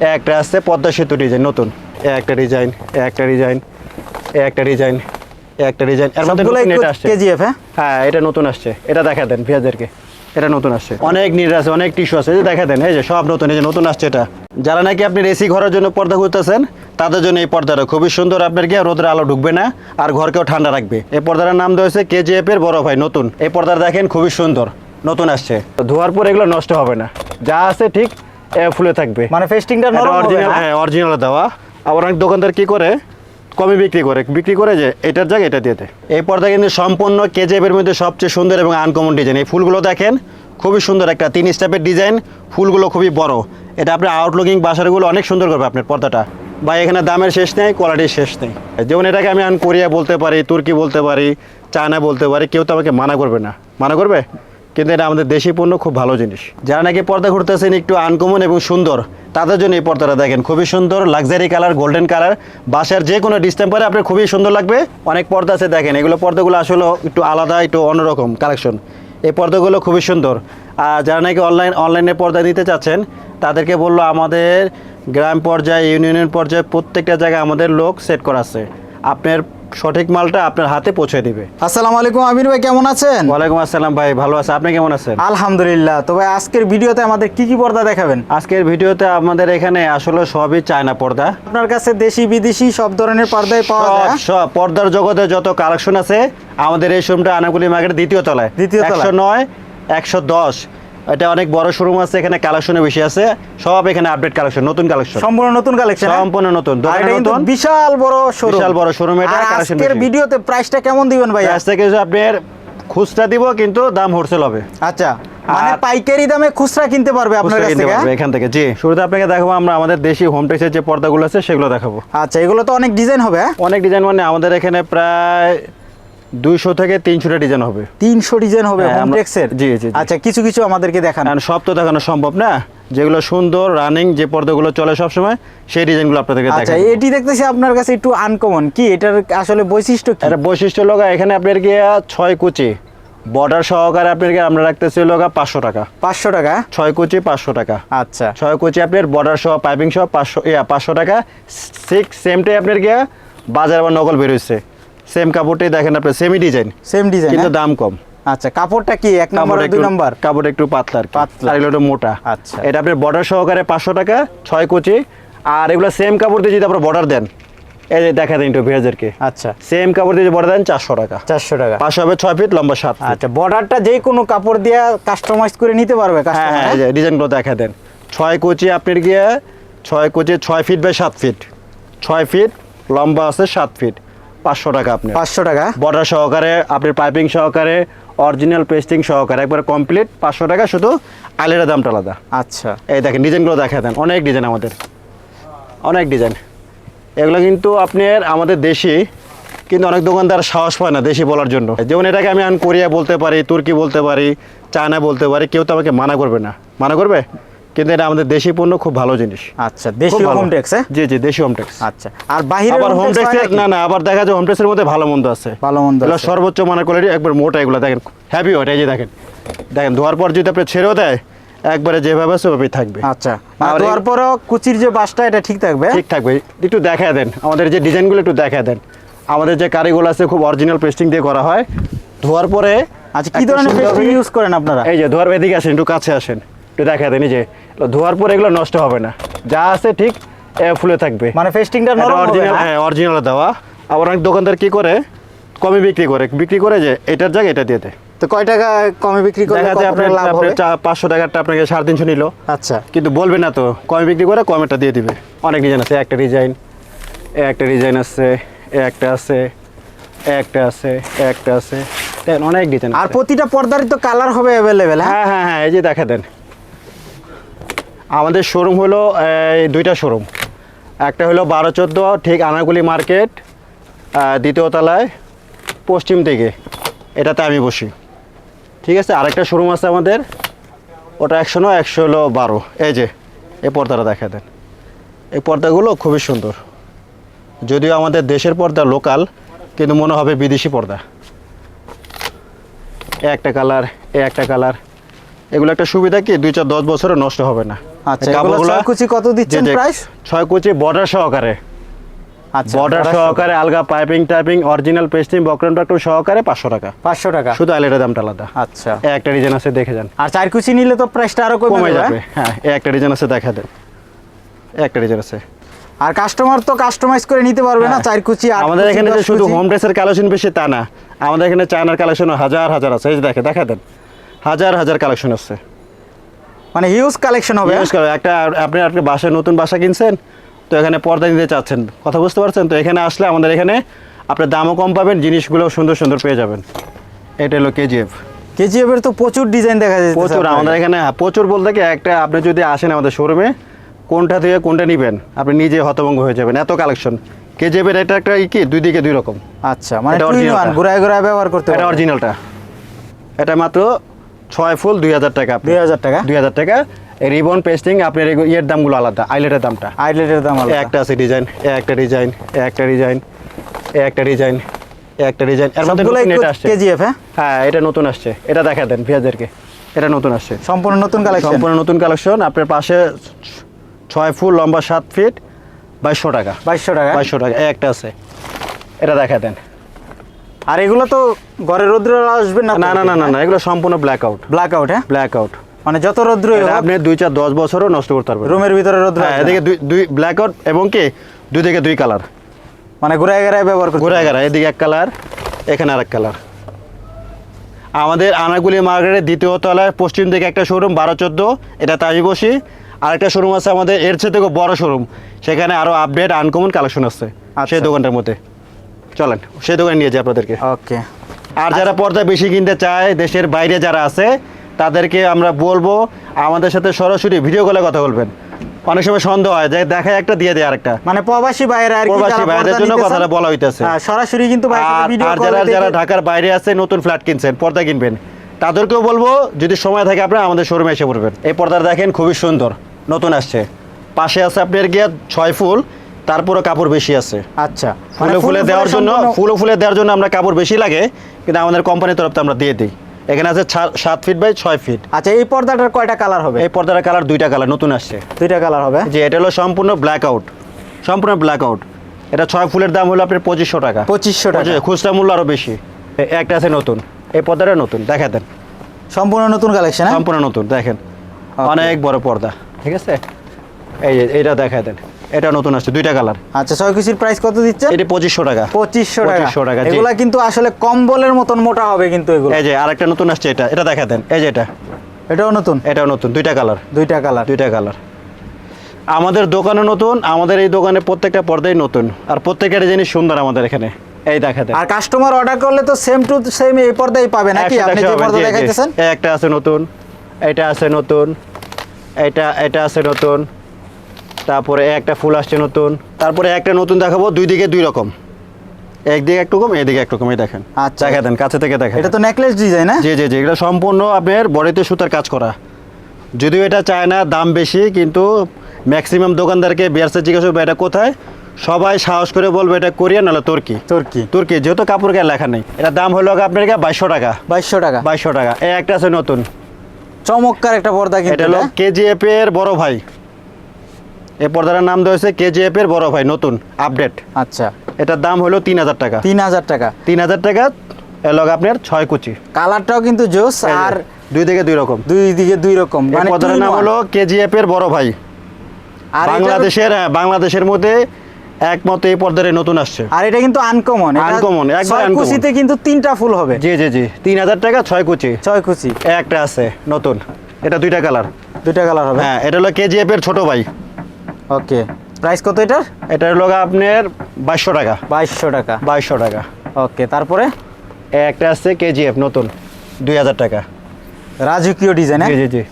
একটা আছে পদ্মা সেতু ডিজাইন নতুন। একটা ডিজাইন একটা ডিজাইন একটা ডিজাইন একটা ডিজাইন এর মধ্যে এটা আসছে। কেজিএফ হ্যাঁ? হ্যাঁ এটা নতুন আসছে। এটা দেখা দেন পেঁয়াজেরকে এটা নতুন আসছে। অনেক নির আছে অনেক টিস্যু আছে। দেখা দেন এই যে সব নতুন এই যে নতুন আসছে এটা। যারা নাকি আপনি এসি ঘরের জন্য পর্দা করতেছেন তাদের জন্য এই পর্দাটা খুবই সুন্দর। আপনার কি রোদের আলো ঢুকবে না আর ঘরকেও ঠান্ডা রাখবে। এই পর্দাটার নাম দেওয়া হয়েছে কেজিএফ এর বড় ভাই নতুন। এই পর্দাটা দেখেন খুবই সুন্দর নতুন আসছে। তো ধোয়ার পর এগুলো নষ্ট হবে না। যা আছে ঠিক ফুলে থাকবে। মানে ফেস্টিংটা নরম অরিজিনাল হ্যাঁ? অরিজিনাল দেওয়া। আবার অনেক দোকানদার কি করে? কমে বিক্রি করে। বিক্রি করে যে এটার জায়গায় এটা দিয়ে দেয়। এই পর্দা কিন্তু সম্পূর্ণ কেজেবের মধ্যে সবচেয়ে সুন্দর এবং আনকমন ডিজাইন এই ফুলগুলো দেখেন খুবই সুন্দর একটা তিন স্টেপের ডিজাইন ফুলগুলো খুবই বড়। এটা আপনার আউটলুকিং বাসারগুলো অনেক সুন্দর করবে আপনার পর্দাটা। বা এখানে দামের শেষ নেই কোয়ালিটির শেষ নেই। যেমন এটাকে আমি আন কোরিয়া বলতে পারি তুর্কি বলতে পারি চায়না বলতে পারি কেউ তো আমাকে মানা করবে না। মানা করবে? কিন্তু এটা আমাদের দেশি পণ্য, খুব ভালো জিনিস। যারা নাকি পর্দা ঘুরতেছেন একটু আনকমন এবং সুন্দর, তাদের জন্য এই পর্দাটা দেখেন, খুবই সুন্দর লাক্সারি কালার গোল্ডেন কালার বাসার যে কোনো ডিস্টেম্পারে আপনার খুবই সুন্দর লাগবে। অনেক পর্দা আছে দেখেন, এগুলো পর্দাগুলো আসলে একটু আলাদা, একটু অন্যরকম কালেকশন এই পর্দাগুলো খুবই সুন্দর। আর যারা নাকি অনলাইন অনলাইনে পর্দা নিতে চাচ্ছেন, তাদেরকে বলল আমাদের গ্রাম পর্যায়ে ইউনিয়ন পর্যায়ে প্রত্যেকটা জায়গায় আমাদের লোক সেট করা আছে। আপনার সঠিক মালটা আপনার হাতে পৌঁছে দিবে। আসসালামু আলাইকুম আমির ভাই কেমন আছেন? ওয়ালাইকুম আসসালাম ভাই ভালো আছে। আপনি কেমন আছেন? আলহামদুলিল্লাহ। তবে আজকের ভিডিওতে আমাদের কি কি পর্দা দেখাবেন? আজকের ভিডিওতে আমাদের এখানে আসলে সবই চায়না পর্দা। আপনার কাছে দেশি বিদেশি সব ধরনের পর্দাই পাওয়া যায় সব পর্দার জগতে যত কালেকশন আছে আমাদের এই শোরুমটা আনাগুলি মার্কেট দ্বিতীয় তলায়। দ্বিতীয় তলায়। একশো নয় একশো দশ এটা অনেক বড় শোরুম আছে এখানে কালেকশনে বেশি আছে। সব এখানে আপডেট কালেকশন নতুন কালেকশন সম্পূর্ণ নতুন কালেকশন সম্পূর্ণ নতুন বিশাল বড় শোরুম বিশাল বড় showroom এটা, collection আজকের ভিডিওতে প্রাইসটা কেমন দিবেন ভাই আজ থেকে আপনার খুচরা দিব কিন্তু দাম হোলসেল হবে। আচ্ছা মানে পাইকারি দামে খুচরা কিনতে পারবে আপনার কাছ থেকে পারবে এখান থেকে জি। শুরুতে আপনাকে দেখাবো আমরা আমাদের দেশি হোম টেক্সের যে পর্দাগুলো আছে সেগুলো দেখাবো। আচ্ছা এগুলো তো অনেক ডিজাইন হবে হ্যাঁ? অনেক ডিজাইন মানে আমাদের এখানে প্রায় দুইশো থেকে তিনশোটা ডিজাইন হবে। তিনশো ডিজাইন হবে হ্যাঁ, হোমটেক্সের জি, জি, জি। আচ্ছা কিছু কিছু আমাদেরকে দেখান। সব তো দেখানো সম্ভব না। যেগুলো সুন্দর রানিং যে পর্দাগুলো চলে সবসময় সেই ডিজাইনগুলো আপনাদেরকে আচ্ছা এটি দেখতেছি আপনার কাছে একটু আনকমন কি এটার আসলে বৈশিষ্ট্য কি? এটা বৈশিষ্ট্য লগা এখানে আপনার গিয়ে ছয় কুচি। বর্ডার সহকারে আপনার আমরা রাখতেছি লগা পাঁচশো টাকা। পাঁচশো টাকা? ছয় কুচি পাঁচশো টাকা। আচ্ছা। ছয় কুচি আপনার বর্ডার সহ পাইপিং সহ পাঁচশো ইয়া পাঁচশো টাকা। সিক্স সেমটাই আপনার গিয়া বাজার আবার নকল বেরোচ্ছে সেম কাপড়টাই দেখেন আপনার সেমি ডিজাইন সেম ডিজাইন কিন্তু দাম কম। আচ্ছা কাপড়টা কি এক নম্বর দুই নম্বর? কাপড় একটু পাতলা আর পাতলা। আর একটু মোটা। আচ্ছা। এটা আপনার বর্ডার সহকারে পাঁচশো টাকা ছয় কুচি। আর এগুলো সেম কাপড় দিয়ে যদি আপনার বর্ডার দেন এই যে দেখা দেন একটু ভেজেরকে আচ্ছা। সেম কাপড় দিয়ে বর্ডার দেন চারশো টাকা। চারশো টাকা। পাঁচশো হবে ছয় ফিট লম্বা সাত ফিট আচ্ছা বর্ডারটা যে কোনো কাপড় দিয়ে কাস্টমাইজ করে নিতে পারবে হ্যাঁ হ্যাঁ এই যে ডিজাইনগুলো দেখা দেন। ছয় কুচি আপনার গিয়ে ছয় কুচি ছয় ফিট বাই সাত ফিট ছয় ফিট লম্বা আছে সাত ফিট পাঁচশো টাকা আপনি পাঁচশো টাকা? বর্ডার সহকারে আপনার পাইপিং সহকারে অরিজিনাল পেস্টিং সহকারে একবারে কমপ্লিট পাঁচশো টাকা শুধু আলের দামটা আলাদা। আচ্ছা। এই দেখেন ডিজাইনগুলো দেখা দেন। অনেক ডিজাইন আমাদের। অনেক ডিজাইন এগুলো কিন্তু আপনার আমাদের দেশি কিন্তু অনেক দোকানদার সাহস পায় না দেশি বলার জন্য। যেমন এটাকে আমি কোরিয়া বলতে পারি তুর্কি বলতে পারি চায়না বলতে পারি কেউ তো আমাকে মানা করবে না। মানা করবে? কিন্তু এটা আমাদের দেশি পণ্য খুব ভালো জিনিস। আচ্ছা দেশি ভালো। হোমটেক্স জি জি দেশি হোমটেক্স আচ্ছা আর বাহিরের আবার হোম নাকি? না না আবার দেখা যায় হোম টেক্সের মধ্যে ভালো মন্দ আছে। ভালো মন্দ এগুলো সর্বোচ্চ মানের কোয়ালিটি একবার মোটা এগুলো দেখেন হ্যাপি ওটা এই যে দেখেন। দেখেন ধোয়ার পর যদি আপনি ছেড়েও দেয় একবারে যেভাবে আছে ওভাবেই থাকবে। আচ্ছা আর ধোয়ার পরও কুচির যে বাসটা এটা ঠিক থাকবে? ঠিক থাকবে একটু দেখা দেন আমাদের যে ডিজাইনগুলো একটু দেখা দেন। আমাদের যে কারিগুলো আছে খুব অরিজিনাল পেস্টিং দিয়ে করা হয়। ধোয়ার পরে আচ্ছা কি ধরনের পেস্টিং ইউজ করেন আপনারা? এই যে ধোয়ার এদিকে আসেন একটু কাছে আসেন। একটু দেখা দেন এই যে ধোয়ার পর এগুলো নষ্ট হবে না। যা আছে ঠিক ফুলে থাকবে। মানে নরম অরিজিনাল হ্যাঁ? অরিজিনাল দেওয়া। আবার অনেক দোকানদার কি করে? কমে বিক্রি করে। বিক্রি করে যে এটার জায়গায় এটা দিয়ে দেয়। তো কয় টাকা কমে বিক্রি করলে আপনার লাভ হবে? পাঁচশো টাকারটা আপনাকে সাড়ে তিনশো নিল। আচ্ছা। কিন্তু বলবে না তো কমে বিক্রি করে কমেটা দিয়ে দিবে। অনেক ডিজাইন আছে একটা ডিজাইন একটা ডিজাইন আছে একটা আছে একটা আছে একটা আছে। অনেক ডিজাইন আর প্রতিটা পর্দারই তো কালার হবে অ্যাভেলেবেল হ্যাঁ? হ্যাঁ হ্যাঁ হ্যাঁ এই যে দেখা দেন। আমাদের শোরুম হলো দুইটা শোরুম একটা হলো বারো চোদ্দ, ঠিক আনাগুলি মার্কেট দ্বিতীয় তলায়, পশ্চিম দিকে। এটাতে আমি বসি। ঠিক আছে? আরেকটা শোরুম আছে আমাদের। ওটা একশো নয়, একশো হলো বারো। এই যে, এই পর্দাটা দেখা দেন। এই পর্দাগুলো খুবই সুন্দর। যদিও আমাদের দেশের পর্দা লোকাল কিন্তু মনে হবে বিদেশি পর্দা। একটা কালার এ একটা কালার এগুলো একটা সুবিধা কি? দুই চার দশ বছরে নষ্ট হবে না। আচ্ছা, কাপড়গুলো কুচি কত দিচ্ছেন জি, জি, কুচি বর্ডার সহকারে। আচ্ছা বর্ডার সহকারে আলগা piping typing original pasting buckram টক্রম সহকারে পাঁচশো টাকা। পাঁচশো টাকা। শুধু আইলেটের দামটা আলাদা। আচ্ছা। একটা ডিজাইন আছে দেখে যান। আর চার কুচি নিলে তো প্রাইসটা আরও কমে কমে যাবে যাবে। হ্যাঁ একটা ডিজাইন আছে দেখা দেন। একটা ডিজাইন আছে। আর কাস্টমার তো কাস্টমাইজ করে নিতে পারবে না হ্যাঁ। চার কুচি আমাদের এখানে যে শুধু কুচি। হোম ড্রেসের কালেকশন বেশি তা না। আমাদের এখানে চায়নার কালেকশন হাজার হাজার আছে। এই যে দেখে দেখা দেন। হাজার হাজার কালেকশন আছে। মানে হিউজ কালেকশন হবে Use করে একটা আপনি একটা বাসায় নতুন বাসা কিনছেন তো এখানে পর্দা নিতে চাচ্ছেন। কথা বুঝতে পারছেন? তো এখানে আসলে আমাদের এখানে আপনার দামও কম পাবেন জিনিসগুলো সুন্দর সুন্দর পেয়ে যাবেন। এটা হলো কেজিএফ কেজিএফ এর তো প্রচুর ডিজাইন দেখা যাচ্ছে প্রচুর আমাদের এখানে হ্যাঁ, প্রচুর বলতে কি একটা আপনি যদি আসেন আমাদের শোরুমে কোনটা থেকে কোনটা নেবেন আপনি নিজে হতভঙ্গ হয়ে যাবেন। এত কালেকশন কেজিএফ এর এটা একটা কি? দুই দিকে দুই রকম। আচ্ছা মানে। ঘুরায় ঘুরায় ব্যবহার করতে এটা অরিজিনালটা এটা মাত্র ছয় ফুল দুই হাজার টাকা দুই হাজার টাকা। দুই হাজার টাকা। রিবন পেস্টিং আপনার ইয়ের দামগুলো আলাদা আইলেটের দামটা। আইলেটের দাম আলাদা। একটা আছে ডিজাইন এ একটা ডিজাইন এ একটা ডিজাইন এ একটা ডিজাইন এ একটা ডিজাইন। এর মধ্যে এটা আসছে। কেজিএফ হ্যাঁ? হ্যাঁ এটা নতুন আসছে। এটা দেখা দেন পেঁয়াজেরকে এটা নতুন আসছে। সম্পূর্ণ নতুন কালেকশন সম্পূর্ণ নতুন কালেকশন আপনার পাশে ছয় ফুট লম্বা সাত ফিট বাইশশো টাকা। বাইশশো টাকা? বাইশশো টাকা। একটা আছে। এটা দেখা দেন। আর এগুলো তো ঘরে রৌদ্র আসবে না না না না না এগুলো সম্পূর্ণ ব্ল্যাক আউট ব্ল্যাক আউট হ্যাঁ? ব্ল্যাক আউট মানে যত রৌদ্র আপনি দুই চার দশ বছরও নষ্ট করতে পারবেন। রুমের ভিতরে রৌদ্র হ্যাঁ এদিকে দুই দুই ব্ল্যাক আউট এবং কি? দুই দিকে দুই কালার মানে ঘুরায় ঘুরায় ব্যবহার করতে ঘুরে গেরা এদিকে এক কালার এখানে আর এক কালার আমাদের আনাগুলি মার্কেটের দ্বিতীয় তলায় পশ্চিম দিকে একটা শোরুম বারো চোদ্দ এটা তাই বসি আরেকটা শোরুম আছে আমাদের এর চেয়ে থেকেও বড় শোরুম সেখানে আরও আপডেট আনকমন কালেকশন আছে। আচ্ছা। সেই দোকানটার মধ্যে। চলেন সেই দোকানে নিয়ে যাই আপনাদেরকে। ওকে। আর যারা পর্দা বেশি কিনতে চায় দেশের বাইরে যারা আছে তাদেরকে আমরা বলব আমাদের সাথে সরাসরি ভিডিও কলে কথা বলবেন। অনেক সময় সন্দেহ হয় যে দেখায় একটা দিয়ে দেয় আরেকটা। মানে প্রবাসী বাইরে আর প্রবাসী পর্দা জন্য কথাটা বলা হইতেছে। হ্যাঁ, সরাসরি কিন্তু আর যারা যারা ঢাকার বাইরে আছে নতুন ফ্ল্যাট কিনছেন পর্দা কিনবেন তাদেরকেও বলব যদি সময় থাকে আপনারা আমাদের শোরুমে এসে পড়বেন। এই পর্দাটা দেখেন খুবই সুন্দর নতুন আসছে। পাশে আছে আপনার গিয়ে ছয় ফুল তারপরও কাপড় বেশি আছে। আচ্ছা ফুলে ফুলে দেওয়ার জন্য ফুলে ফুলে দেওয়ার জন্য আমরা কাপড় বেশি লাগে কিন্তু আমাদের কোম্পানির তরফ আমরা দিয়ে দিই। এখানে আছে সাত ফিট বাই ছয় ফিট আচ্ছা এই পর্দাটার কয়টা কালার হবে? এই পর্দার কালার দুইটা কালার নতুন আসছে। দুইটা কালার হবে? যে এটা হলো সম্পূর্ণ ব্ল্যাক আউট সম্পূর্ণ ব্ল্যাক আউট এটা ছয় ফুলের দাম হলো আপনার পঁচিশশো টাকা। পঁচিশশো টাকা। খুচরা মূল্য আরও বেশি। একটা আছে নতুন। এই পর্দাটা নতুন দেখা দেন। সম্পূর্ণ নতুন কালেকশন সম্পূর্ণ নতুন দেখেন। অনেক বড় পর্দা ঠিক আছে? এই যে এটা দেখা দেন। এটা নতুন আসছে দুইটা কালার। আচ্ছা ছয় কুচির প্রাইস কত দিচ্ছে? এটি পঁচিশশো টাকা। পঁচিশশো টাকা। টাকা। এগুলা কিন্তু আসলে কম্বলের মতন মোটা হবে কিন্তু এগুলো। এই যে আরেকটা নতুন আসছে এটা। এটা দেখা দেন এই যে এটা। এটাও নতুন? এটাও নতুন দুইটা কালার। দুইটা কালার। দুইটা কালার। আমাদের দোকানে নতুন আমাদের এই দোকানে প্রত্যেকটা পর্দাই নতুন। আর প্রত্যেকের জিনিস সুন্দর আমাদের এখানে। এই দেখা দেন। আর কাস্টমার অর্ডার করলে তো সেম টু সেম এই পর্দাই পাবে নাকি? আপনি যে পর্দা। দেখাইতেছেন? একটা আছে নতুন এটা আছে নতুন এটা এটা আছে নতুন। তারপরে একটা ফুল আসছে নতুন। তারপরে একটা নতুন দেখাবো দুই দিকে দুই রকম। একদিকে একটু কম এদিকে একটু কম এই দেখেন। আচ্ছা। দেখা দেন কাছে থেকে দেখেন। এটা তো নেকলেস ডিজাইন হ্যাঁ জি জি জি এটা সম্পূর্ণ আপনার বডিতে সুতার কাজ করা। যদিও এটা চায় না দাম বেশি কিন্তু ম্যাক্সিমাম দোকানদারকে বিয়ার্সে জিজ্ঞাসা করবে এটা কোথায়? সবাই সাহস করে বলবে এটা কোরিয়ান নাহলে তুর্কি। তুর্কি। তুর্কি যেহেতু কাপড় গায়ে লেখা নেই। এটা দাম হলো আপনার বাইশশো টাকা। বাইশশো টাকা। বাইশশো টাকা। এই একটা আছে নতুন। চমৎকার একটা পর্দা কিন্তু এটা হলো কেজিএফ এর বড় ভাই। এই পর্দাটার নাম দেওয়া হয়েছে কেজিএফ এর বড় ভাই নতুন আপডেট আচ্ছা। এটার দাম হলো তিন হাজার টাকা। তিন হাজার টাকা। তিন হাজার টাকা এর লগে আপনার ছয় কুচি। কালারটাও কিন্তু জোস আর দুই দিকে দুই রকম। দুই দিকে দুই রকম। মানে পর্দাটার নাম হলো কেজিএফ এর বড় ভাই। আর বাংলাদেশের হ্যাঁ, বাংলাদেশের মধ্যে একমত এই পর্দারে নতুন আসছে। আর এটা কিন্তু আনকমন আনকমন একবার। কুচিতে কিন্তু তিনটা ফুল হবে। জি জি জি তিন হাজার টাকা ছয় কুচি। ছয় কুচি। একটা আছে নতুন। এটা দুইটা কালার। দুইটা কালার হবে। হ্যাঁ এটা হলো কেজিএফ এর ছোট ভাই। ওকে। প্রাইস কত এটার? এটা হলো আপনার বাইশশো টাকা। বাইশশো টাকা। বাইশশো টাকা। ওকে তারপরে? একটা আছে কেজিএফ নতুন। দুই হাজার টাকা। রাজকীয় ডিজাইন জি জি জি।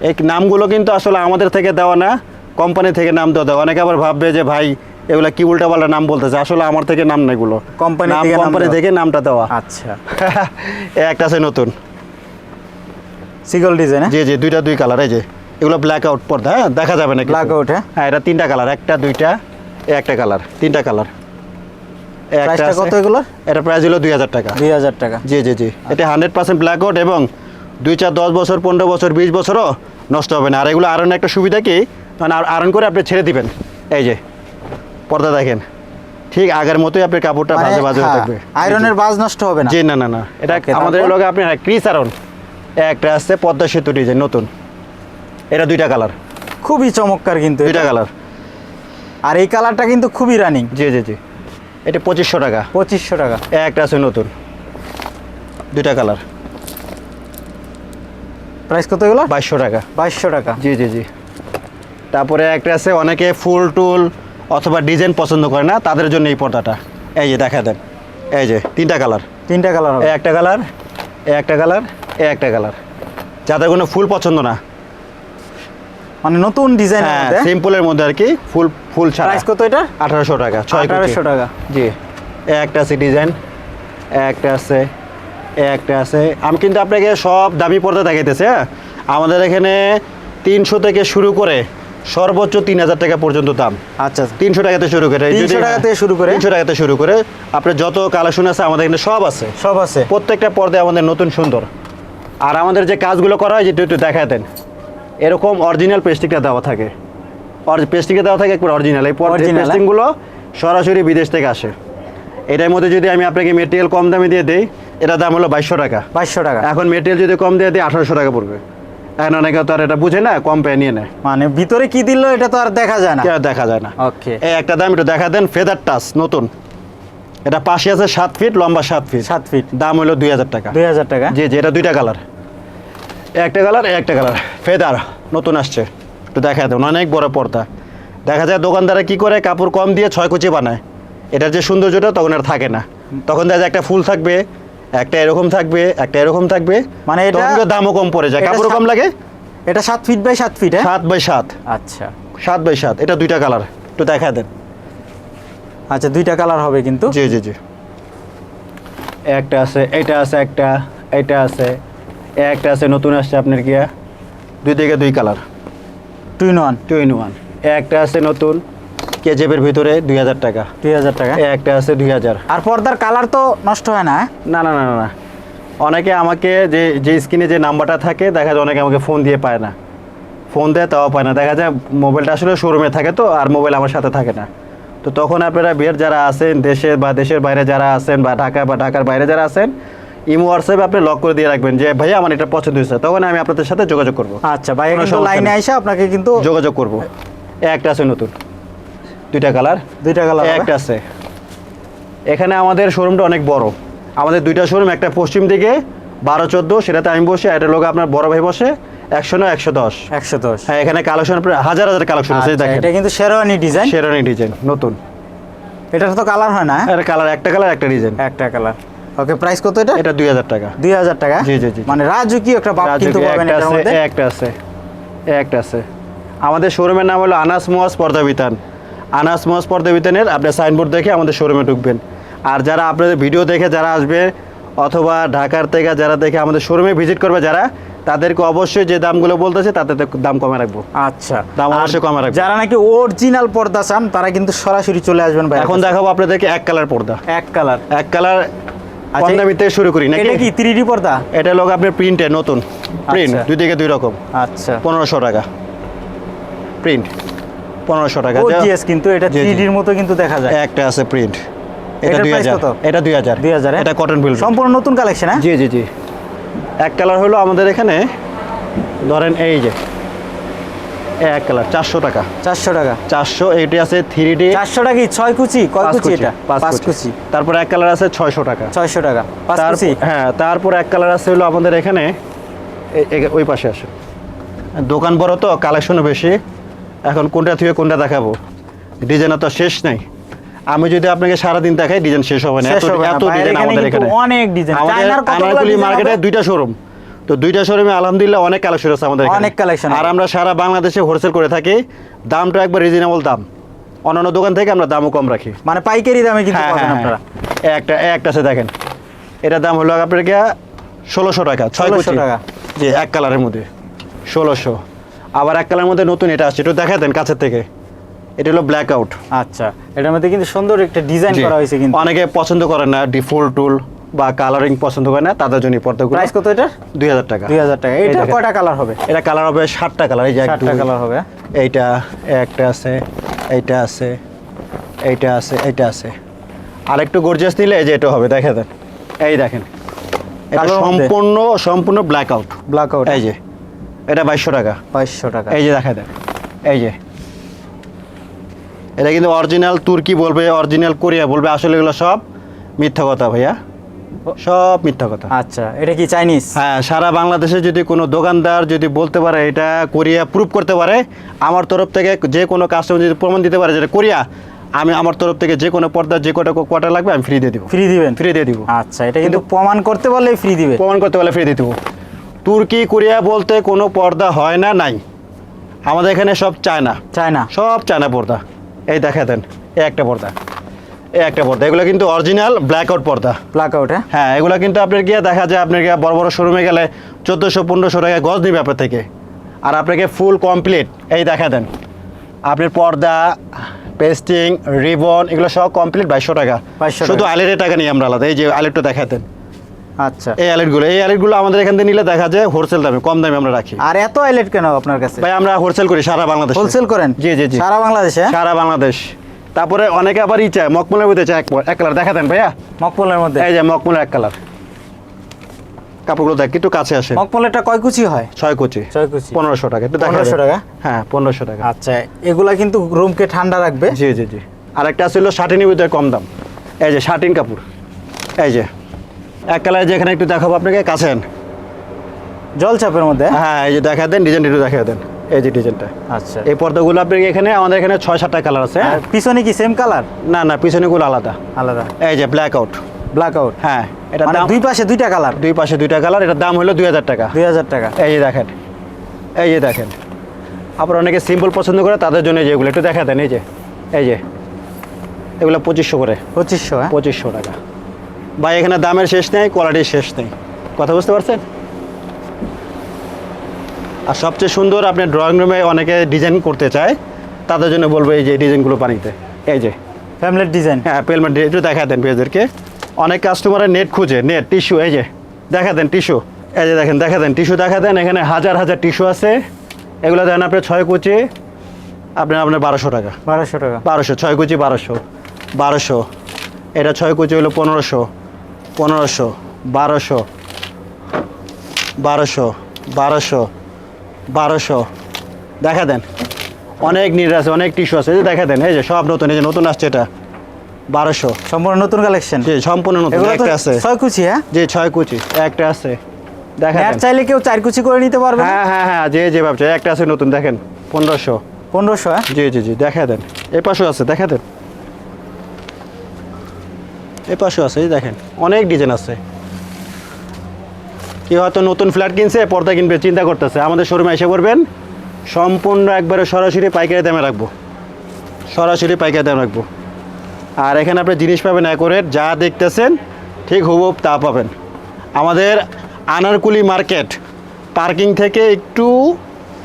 এই নামগুলো কিন্তু আসলে আমাদের থেকে দেওয়া না কোম্পানি থেকে নাম দেওয়া দেওয়া। অনেকে আবার ভাববে যে ভাই এগুলা কি উল্টাপাল্টা নাম বলতেছে? আসলে আমার থেকে নাম না এগুলো। নাম কোম্পানি থেকে নামটা দেওয়া। আচ্ছা। এই একটা আছে নতুন। সিগল ডিজাইন জি জি দুইটা দুই কালার এই যে। এগুলো ব্ল্যাক আউট পর্দা হ্যাঁ? দেখা যাবে না ব্ল্যাক আউট হ্যাঁ। হ্যাঁ এটা তিনটা কালার একটা দুইটা একটা কালার তিনটা কালার কত এটা প্রাইস হলো দুই হাজার টাকা। দুই হাজার টাকা। জি জি জি। এটা হান্ড্রেড পার্সেন্ট ব্ল্যাক আউট এবং দুই চার দশ বছর পনেরো বছর বিশ বছরও নষ্ট হবে না। আর এগুলো আয়রনের একটা সুবিধা কি? মানে আয়রন করে আপনি ছেড়ে দিবেন। এই যে পর্দা দেখেন। ঠিক আগের মতোই আপনার কাপড়টা মানে, ভাজে ভাজে হ্যাঁ, থাকবে। আয়রনের বাজ নষ্ট হবে না। জি না না না। এটা আমাদের? লোক আপনি ক্রিস আয়রন। একটা আছে পদ্মা সেতু ডিজাইন নতুন। এটা দুইটা কালার। খুবই চমৎকার কিন্তু দুইটা কালার। আর এই কালারটা কিন্তু খুবই রানিং। জি জি জি। এটা পঁচিশশো টাকা। পঁচিশশো টাকা। একটা আছে নতুন। দুইটা কালার। প্রাইস কত এগুলো? বাইশশো টাকা। বাইশশো টাকা। জি জি জি। তারপরে একটা আছে অনেকে ফুল টুল অথবা ডিজাইন পছন্দ করে না তাদের জন্য এই পর্দাটা। এই যে দেখা দেন। এই যে তিনটা কালার। তিনটা কালার একটা কালার একটা কালার এ একটা কালার। যাদের কোনো ফুল পছন্দ না মানে নতুন ডিজাইন হ্যাঁ সিম্পলের মধ্যে আর কি ফুল ফুল ছাড়া। প্রাইস কত এটা আঠারোশো টাকা ছয় কোটি। আঠারোশো টাকা। জি। একটা আছে ডিজাইন একটা আছে একটা আছে। আমি কিন্তু আপনাকে সব দামি পর্দা দেখাইতেছি হ্যাঁ? আমাদের এখানে তিনশো থেকে শুরু করে সর্বোচ্চ তিন হাজার টাকা পর্যন্ত দাম। আচ্ছা। তিনশো টাকাতে শুরু করে 300 টাকা থেকে শুরু করে? তিনশো টাকাতে শুরু করে আপনার যত কালেকশন আছে আমাদের এখানে সব আছে। সব আছে। প্রত্যেকটা পর্দায় আমাদের নতুন সুন্দর। আর আমাদের যে কাজগুলো করা হয় যেটা একটু দেখায় দেন। এরকম অরিজিনাল পেস্টিকটা দেওয়া থাকে। পেস্টিকে দেওয়া থাকে একবার অরিজিনাল এই Original, হ্যাঁ? পেস্টিংগুলো সরাসরি বিদেশ থেকে আসে। এটার মধ্যে যদি আমি আপনাকে মেটেরিয়াল কম দামে দিয়ে দিই এটার দাম হলো বাইশশো টাকা। বাইশশো টাকা। এখন মেটেরিয়াল যদি কম দিয়ে দিই আঠারোশো টাকা পড়বে। এখন অনেকে তো আর এটা বুঝে না কম পেয়ে নিয়ে নেয়। মানে ভিতরে কি দিল এটা তো আর দেখা যায় না। দেখা যায় না। ওকে এই একটা দাম একটু দেখা দেন ফেদার টাচ নতুন। এটা পাশে আছে সাত ফিট লম্বা সাত ফিট সাত ফিট দাম হলো দুই হাজার টাকা। দুই হাজার টাকা। জি জি এটা দুইটা কালার একটা কালার একটা কালার। ফেদার নতুন আসছে। একটু দেখা দেন অনেক বড় পর্দা। দেখা যায় দোকানদারা কি করে কাপড় কম দিয়ে ছয় কুচি বানায়। এটার যে সৌন্দর্যটা তখন আর থাকে না। তখন দেখা যায় একটা ফুল থাকবে একটা এরকম থাকবে একটা এরকম থাকবে। মানে এটা- দামও কম পড়ে যায়। কাপড় কম লাগে? এটা সাত ফিট বাই সাত ফিট হ্যাঁ? সাত বাই সাত। আচ্ছা। সাত বাই সাত এটা দুইটা কালার। একটু দেখা দেন। আচ্ছা দুইটা কালার হবে কিন্তু। জি জি জি। একটা আছে এটা আছে একটা এটা আছে। একটা আছে নতুন আসছে আপনার গিয়া দুই থেকে দুই colour. Two in one two in one একটা আছে নতুন কেজেপের ভিতরে দুই হাজার টাকা। দুই হাজার টাকা? একটা আছে দুই হাজার। আর পর্দার কালার তো নষ্ট হয় হ্যাঁ? না না না না না। অনেকে আমাকে যে যে স্ক্রিনে যে নাম্বারটা থাকে দেখা যায় অনেকে আমাকে ফোন দিয়ে পায় না। ফোন দেয় তাও পায় না। দেখা যায় মোবাইলটা আসলে শোরুমে থাকে তো আর মোবাইল আমার সাথে থাকে না। তো তখন আপনারা বিয়ের যারা আছেন দেশে বা দেশের বাইরে যারা আছেন বা ঢাকা বা ঢাকার বাইরে যারা আছেন ইমো হোয়াটসঅ্যাপে আপনি লক করে দিয়ে রাখবেন যে ভাইয়া আমার এটা পছন্দ হয়েছে। তখন আমি আপনাদের সাথে যোগাযোগ করব। আচ্ছা ভাই কোনো কিন্তু লাইনে আইসা আপনাকে কিন্তু যোগাযোগ করব। একটা আছে নতুন। দুইটা কালার। দুইটা কালার একটা আছে। এখানে আমাদের শোরুমটা অনেক বড়। আমাদের দুইটা শোরুম একটা পশ্চিম দিকে বারো চোদ্দ সেটাতে আমি বসে একটা লোক আপনার বড় ভাই বসে একশো না একশো দশ। একশো দশ। হ্যাঁ এখানে কালেকশন প্রায় হাজার হাজার কালেকশন আছে আচ্ছা, দেখেন। এটা কিন্তু শেরওয়ানি ডিজাইন? শেরওয়ানি ডিজাইন নতুন। এটা তো কালার হয় না হ্যাঁ? এটা কালার একটা কালার একটা ডিজাইন। একটা কালার। ওকে প্রাইস কত এটা? এটা দুই হাজার টাকা। দুই হাজার টাকা? জি, জি, জি। মানে একটা বাপ কিন্তু পাবেন এটার মধ্যে। একটা আছে একটা আছে। আমাদের শোরুমের নাম হলো আনাস মোয়াজ পর্দা বিতান। আনাস মোয়াজ পর্দা বিতানের আপনি সাইনবোর্ড দেখে আমাদের শোরুমে ঢুকবেন। আর যারা আপনাদের ভিডিও দেখে যারা আসবে অথবা ঢাকার থেকে যারা দেখে আমাদের শোরুমে ভিজিট করবে যারা তাদেরকে অবশ্যই যে দামগুলো বলতেছে তাতে দাম কমে রাখব। আচ্ছা। দাম অবশ্যই কমে রাখব। যারা নাকি অরিজিনাল পর্দা চান তারা কিন্তু সরাসরি চলে আসবেন ভাই এখন দেখাবো আপনাদেরকে এক কালার পর্দা। এক কালার। এক কালার কম আচ্ছা, থেকে শুরু করি নাকি? এটা কি থ্রি পর্দা? এটা লোক আপনার প্রিন্টে নতুন। প্রিন্ট আচ্ছা। দুই থেকে দুই রকম। আচ্ছা। পনেরোশো টাকা। প্রিন্ট পনেরোশো টাকা। যা- ওজিএস কিন্তু এটা জি, জি। থ্রি মতো কিন্তু দেখা যায়। একটা আছে প্রিন্ট এটা এটার দুই price হাজার। কত? এটা দুই হাজার। দুই হাজার এটা কটন বিল সম্পূর্ণ নতুন কালেকশন হ্যাঁ? জি জি জি। এক কালার হলো আমাদের এখানে ধরেন এই যে। এক কালার চারশো টাকা। চারশো টাকা। চারশো এইটি আছে থ্রি ডি চারশো টাকা ছয় কুচি? কয় কুচি এটা? পাঁচ কুচি। তারপর এক কালার আছে ছয়শো টাকা। ছয়শো টাকা। হ্যাঁ তারপর এক কালার আছে হলো আমাদের এখানে। ওই পাশে আসে। দোকান বড় তো কালেকশনও বেশি। এখন কোনটা থেকে কোনটা দেখাবো। ডিজাইনের তো শেষ নাই। আমি যদি আপনাকে সারাদিন দেখাই ডিজাইন শেষ হবে না। এত ডিজাইন আমাদের এখানে। অনেক ডিজাইন। আমাদের মার্কেটে দুইটা শোরুম তো দুইটা শোরুমে আলহামদুলিল্লাহ অনেক কালেকশন আছে আমাদের অনেক collection আর আমরা সারা বাংলাদেশে হোলসেল করে থাকি। দামটা একবার রিজনেবল দাম। অন্যান্য দোকান থেকে আমরা দামও কম রাখি। মানে পাইকারি দামে কিন্তু হ্যাঁ, পাবেন হ্যাঁ, আপনারা। হ্যাঁ। একটা একটা আছে দেখেন। এটার দাম হলো আপনার গিয়া ষোলোশো টাকা ছয় 1600 টাকা। জি এক কালারের মধ্যে। ষোলোশো। আবার এক কালারের মধ্যে নতুন এটা আসছে। একটু দেখা দেন কাছের থেকে। এটা হলো ব্ল্যাক আউট আচ্ছা এটার মধ্যে কিন্তু সুন্দর একটা ডিজাইন করা হয়েছে কিন্তু। অনেকে পছন্দ করেন না ডি ফুল টুল বা কালারিং পছন্দ করে না তাদের জন্য পর্দাগুলো প্রাইস কত এটা দুই হাজার টাকা। দুই হাজার টাকা। এই এটা কয়টা কালার হবে? এটা কালার হবে ষাটটা কালার এই যে এক, চারটা দুই, কালার হবে। এইটা একটা আছে এইটা আছে এইটা আছে এইটা আছে। আর একটু গর্জিয়াস নিলে এই যে এটা হবে দেখে দেন এই দেখেন। এটা সম্পূর্ণ সম্পূর্ণ ব্ল্যাক আউট ব্ল্যাক আউট এই যে। এটা বাইশশো টাকা। বাইশশো টাকা। এই যে দেখা দেন। এই যে। এটা কিন্তু অরিজিনাল তুর্কি বলবে অরিজিনাল কোরিয়া বলবে আসলে এগুলো সব মিথ্যা কথা ভাইয়া। সব মিথ্যা কথা। আচ্ছা এটা কি চাইনিজ? হ্যাঁ সারা বাংলাদেশে যদি কোনো দোকানদার যদি বলতে পারে এটা কোরিয়া প্রুফ করতে পারে আমার তরফ থেকে যে কোনো কাস্টমার যদি প্রমাণ দিতে পারে যেটা কোরিয়া আমি আমার তরফ থেকে যে কোনো পর্দা যে কটা কোয়াটা লাগবে আমি ফ্রি দিয়ে দিব। ফ্রি দিবেন? ফ্রি দিয়ে দিব। আচ্ছা এটা কিন্তু প্রমাণ করতে পারলেই ফ্রি দিবে। প্রমাণ করতে পারলে ফ্রি দিয়ে দিব। তুর্কি কোরিয়া বলতে কোনো পর্দা হয় না নাই। আমাদের এখানে সব চায়না। চায়না। সব চায়না পর্দা। এই দেখা দেন এই একটা পর্দা। একটা পর্দা। এগুলো কিন্তু অরিজিনাল ব্ল্যাক আউট পর্দা। ব্ল্যাক আউট হ্যাঁ এগুলো কিন্তু আপনার গিয়ে দেখা যায় আপনার গিয়ে বড় বড় শোরুমে গেলে চোদ্দোশো পনেরোশো টাকা গজ নিবে আপনার থেকে। আর আপনাকে ফুল কমপ্লিট এই দেখা দেন। আপনার পর্দা পেস্টিং রিবন এগুলো সব কমপ্লিট বাইশশো টাকা। 2200 শুধু টাকা। আইলেটের টাকা নিয়ে আমরা আলাদা। এই যে আইলেটটা দেখাতেন আচ্ছা। এই আইলেটগুলো এই আইলেটগুলো আমাদের এখান থেকে নিলে দেখা যায় হোলসেল দামে কম দামে আমরা রাখি। আর এত আইলেট কেন আপনার কাছে? ভাই আমরা হোলসেল করি সারা বাংলাদেশ। হোলসেল করেন? জি জি জি। সারা বাংলাদেশে? সারা বাংলাদেশ। তারপরে অনেকে আবার ই চায় মকমলের মধ্যে চায় এক এক কালার দেখা দেন ভাইয়া। মকপলের মধ্যে? এই যে মকমলের এক কালার কাপড়গুলো দেখ একটু কাছে আসে। মকপলেরটা কয় কুচি হয়? ছয় কোচি। ছয় কুচি। পনেরোশো টাকা একটু দেখা 1500 টাকা? হ্যাঁ পনেরোশো টাকা। আচ্ছা এগুলা কিন্তু রুমকে ঠান্ডা রাখবে? জি জি জি। আরেকটা ছিল শার্টিনের ভিতরে কম দাম। এই যে শার্টিন কাপড়। এই যে। এক কালার যেখানে একটু দেখাবো আপনাকে কাছে। জল চাপের মধ্যে? হ্যাঁ? হ্যাঁ এই যে দেখা দেন ডিজাইন একটু দেখা দেন। এই যে ডিজাইনটা। আচ্ছা। এই পর্দাগুলো আপনাকে এখানে আমাদের এখানে ছয় সাতটা কালার আছে। পিছনে কি সেম কালার না না পিছনেগুলো আলাদা। আলাদা। এই যে ব্ল্যাক আউট ব্ল্যাক আউট হ্যাঁ এটা মানে দুই পাশে দুইটা কালার দুই পাশে দুইটা কালার এটার দাম হলো দুই হাজার টাকা। দুই হাজার টাকা। এই যে দেখেন এই যে দেখেন। আবার অনেকে সিম্পল পছন্দ করে তাদের জন্য যেগুলো একটু দেখা দেন এই যে এই যে। এগুলো পঁচিশশো করে। পঁচিশশো হ্যাঁ? পঁচিশশো টাকা। ভাই এখানে দামের শেষ নেই কোয়ালিটির শেষ নেই। কথা বুঝতে পারছেন? আর সবচেয়ে সুন্দর আপনি ড্রয়িং রুমে অনেকে ডিজাইন করতে চায় তাদের জন্য বলব এই যে ডিজাইনগুলো পানিতে এই যে। ফ্যামিলির ডিজাইন হ্যাঁ পেলমেন্ট একটু দেখা দেন পেজদেরকে অনেক কাস্টমারের নেট খুঁজে নেট টিস্যু এই যে। দেখা দেন টিস্যু এই যে দেখেন দেখা দেন টিস্যু দেখা দেন এখানে হাজার হাজার টিস্যু আছে। এগুলো দেন আপনার ছয় কুচি আপনার আপনার বারোশো টাকা। বারোশো টাকা। বারোশো ছয় কুচি বারোশো। বারোশো। এটা ছয় কুচি হলো পনেরোশো। পনেরোশো। বারোশো। বারোশো। বারোশো। বারোশো। দেখা দেন। অনেক নিড আছে অনেক টিস্যু আছে। এই যে দেখা দেন এই যে সব নতুন এই যে নতুন আসছে এটা। বারোশো। সম্পূর্ণ নতুন কালেকশন জি সম্পূর্ণ নতুন একটা আছে। ছয় কুচি হ্যাঁ? জি ছয় কুচি একটা আছে। দেখা নেট চাইলে কেউ চার কুচি করে নিতে পারবে হ্যাঁ হ্যাঁ হ্যাঁ যে যে ভাবছে একটা আছে নতুন দেখেন পনেরোশো। পনেরোশো হ্যাঁ? জি জি জি দেখা দেন। এই পাশেও আছে দেখা দেন। এই পাশেও আছে দেখেন অনেক ডিজাইন আছে। কেউ হয়তো নতুন ফ্ল্যাট কিনছে পর্দা কিনবে চিন্তা করতেছে। আমাদের শোরুমে এসে করবেন সম্পূর্ণ একবারে সরাসরি পাইকারি দামে রাখব। সরাসরি পাইকারি দামে রাখব। আর এখানে আপনি জিনিস পাবেন একরেট যা দেখতেছেন ঠিক হুবহুব তা পাবেন। আমাদের আনারকুলি মার্কেট পার্কিং থেকে একটু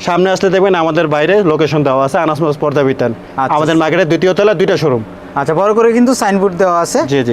সামনে আসলে দেখবেন আমাদের বাইরে লোকেশন দেওয়া আছে আনাসমস পর্দা বিতান। আচ্ছা। আমাদের মার্কেটের দ্বিতীয় তলা দুইটা শোরুম আচ্ছা বড় করে কিন্তু সাইনবোর্ড দেওয়া আছে। জি জি।